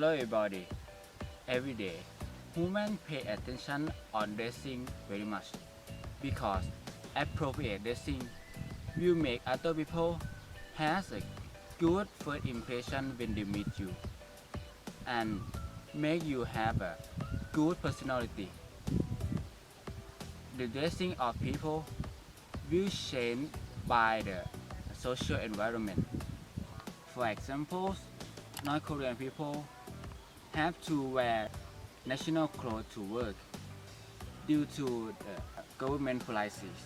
Hello everybody. Every day, women pay attention on dressing very much because appropriate dressing will make other people has a good first impression when they meet you and make you have a good personality. The dressing of people will change by the social environment. For example, North Korean people have to wear national clothes to work due to the government policies.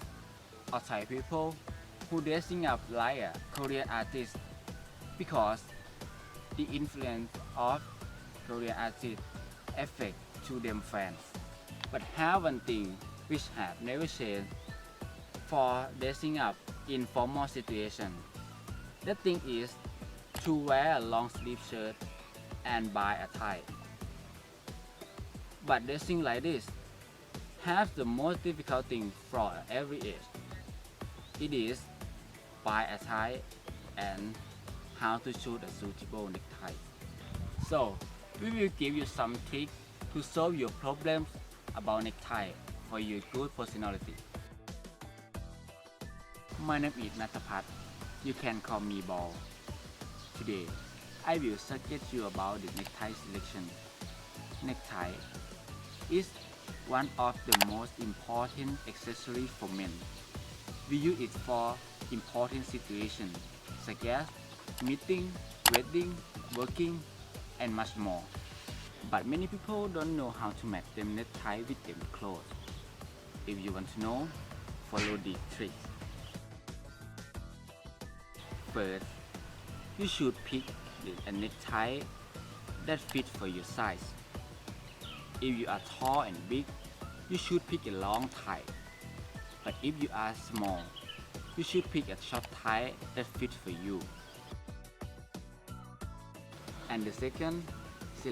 Thai people who dressing up like a Korean artist because the influence of Korean artists affect to them fans. But have one thing which have never changed for dressing up in formal situation. The thing is to wear a long sleeve shirt and buy a tie. But dressing like this has the most difficult thing for every age. It is buy a tie and how to choose a suitable necktie. So we will give you some tips to solve your problems about necktie for your good personality. My name is Natapat. You can call me Ball. Today, I will suggest you about the necktie selection. Necktie is one of the most important accessories for men. We use it for important situations such as meeting, wedding, working, and much more. But many people don't know how to match them necktie with them clothes. If you want to know, follow the tricks. First, you should pick a necktie that fits for your size. If you are tall and big, you should pick a long tie. But if you are small, you should pick a short tie that fits for you. And the second,